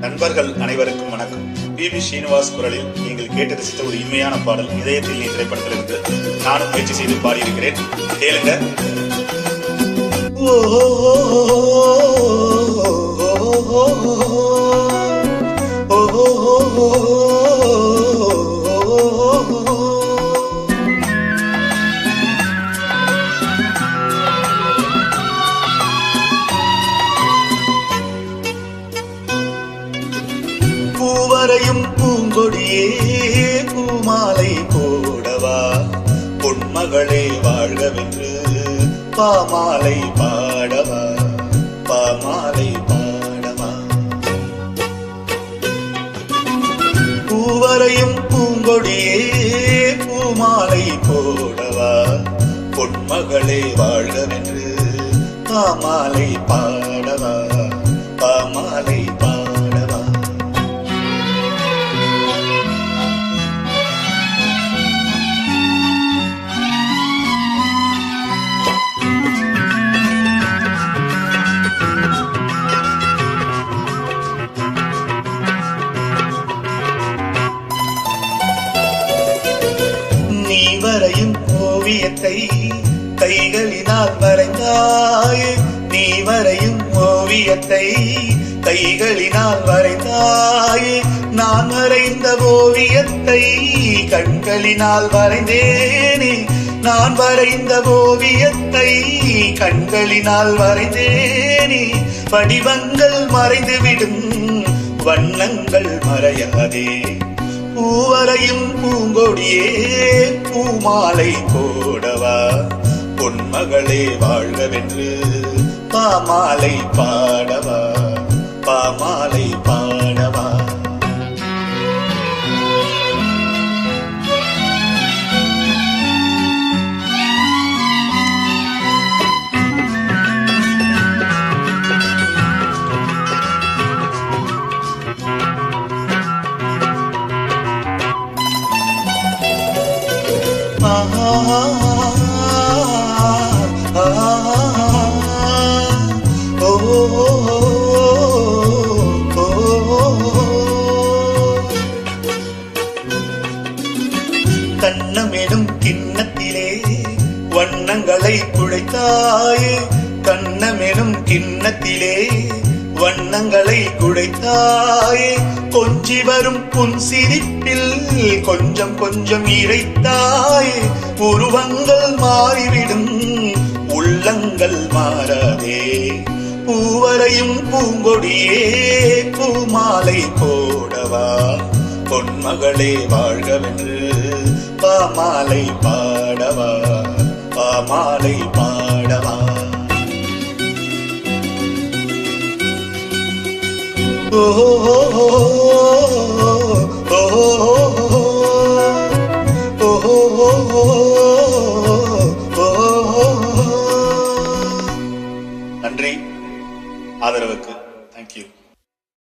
நண்பர்கள் அனைவருக்கும் வணக்கம். வி. ஸ்ரீனிவாஸ் குரலில் நீங்கள் கேட்டு ரசித்த ஒரு இனிமையான பாடல். இதயத்தில் நீ திரைப்படத்திலிருந்து நானும் முயற்சி செய்து பாடியிருக்கிறேன். கேளுங்க. ஓ. பூங்கொடியே பூமாலை போடவா? பொன்மகளே வாழ்கவென்று பாமாலை பாடவா? பாமாலை பாடவா? பூவரையும் பூங்கொடியே பூமாலை போடவா? பொன்மகளே வாழ்கவென்று பாமாலை பாட வரையும் ஓவியத்தை கைகளினால் வரைந்தாய். நீ வரையும் ஓவியத்தை கைகளினால் வரைந்தாய். நான் வரைந்த ஓவியத்தை கண்களினால் வரைந்தேனே. நான் வரைந்த ஓவியத்தை கண்களினால் வரைந்தேனே. வடிவங்கள் மறைந்துவிடும் வண்ணங்கள் மறையாதே. பூவரையும் பூங்கொடியே பூமாலை போடவா? பொன்மகளே வாழ்கவென்று பாமாலை பாடவா? தன்னமெனும் கிண்ணத்திலே வண்ணங்களை குழைத்தாயே கண்ணமெனும் கிண்ணத்திலே வண்ணங்களை குடைத்தாயே கொஞ்சி வரும் புன் சிரிப்பில் கொஞ்சம் கொஞ்சம் இறைத்தாயே உருவங்கள் மாறிவிடும் உள்ளங்கள் மாறாதே பூவரையும் பூங்கொடியே பூமாலை போடவா. பொன்மகளே வாழ்கவென்று பாமாலை பாடவா. பாமாலை பாடவா நன்றி ஆதரவுக்கு தேங்க்யூ